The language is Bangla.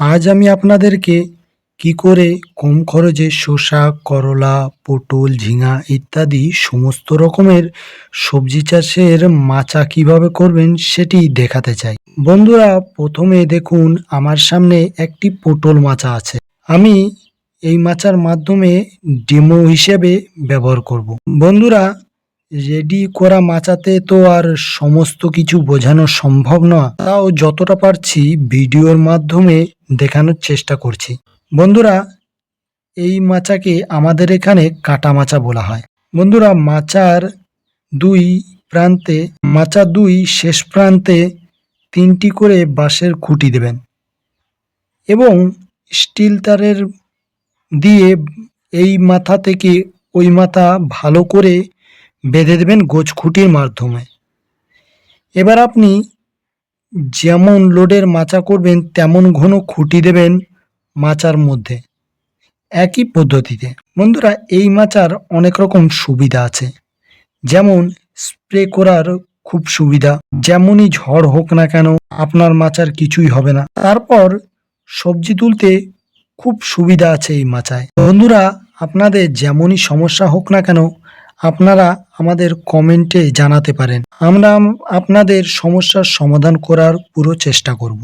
আজ আমি আপনাদেরকে কি করে কম খরচে শসা, করলা, পটল, ঝিঙা ইত্যাদি সমস্ত রকমের সবজি চাষের মাচা কীভাবে করবেন সেটি দেখাতে চাই। বন্ধুরা, প্রথমে দেখুন, আমার সামনে একটি পটল মাচা আছে। আমি এই মাচার মাধ্যমে ডেমো হিসেবে ব্যবহার করব। বন্ধুরা রেডি করা মাচাতে তো আর সমস্ত কিছু বোঝানো সম্ভব নয় তাও যতটা পারছি ভিডিওর মাধ্যমে দেখানোর চেষ্টা করছি। বন্ধুরা, এই মাচাকে আমাদের এখানে কাটা মাচা বলা হয়। বন্ধুরা, মাচার দুই প্রান্তে, মাচা দুই শেষ প্রান্তে তিনটি করে বাঁশের খুঁটি দেবেন এবং স্টিল তারের দিয়ে এই মাথা থেকে ওই মাথা ভালো করে বেঁধে দেবেন গোছ খুঁটির মাধ্যমে। এবার আপনি যেমন লোডের মাচা করবেন, তেমন ঘন খুঁটি দেবেন মাচার মধ্যে। একই পদ্ধতিতে। বন্ধুরা, এই মাচার অনেক রকম সুবিধা আছে। যেমন স্প্রে করার খুব সুবিধা। যেমনই ঝড় হোক না কেন, আপনার মাচার কিছুই হবে না। তারপর সবজি তুলতে খুব সুবিধা আছে এই মাচায়। বন্ধুরা, আপনাদের যেমনই সমস্যা হোক না কেন আপনারা আমাদের কমেন্টে জানাতে পারেন। আমরা আপনাদের সমস্যার সমাধান করার পুরো চেষ্টা করব।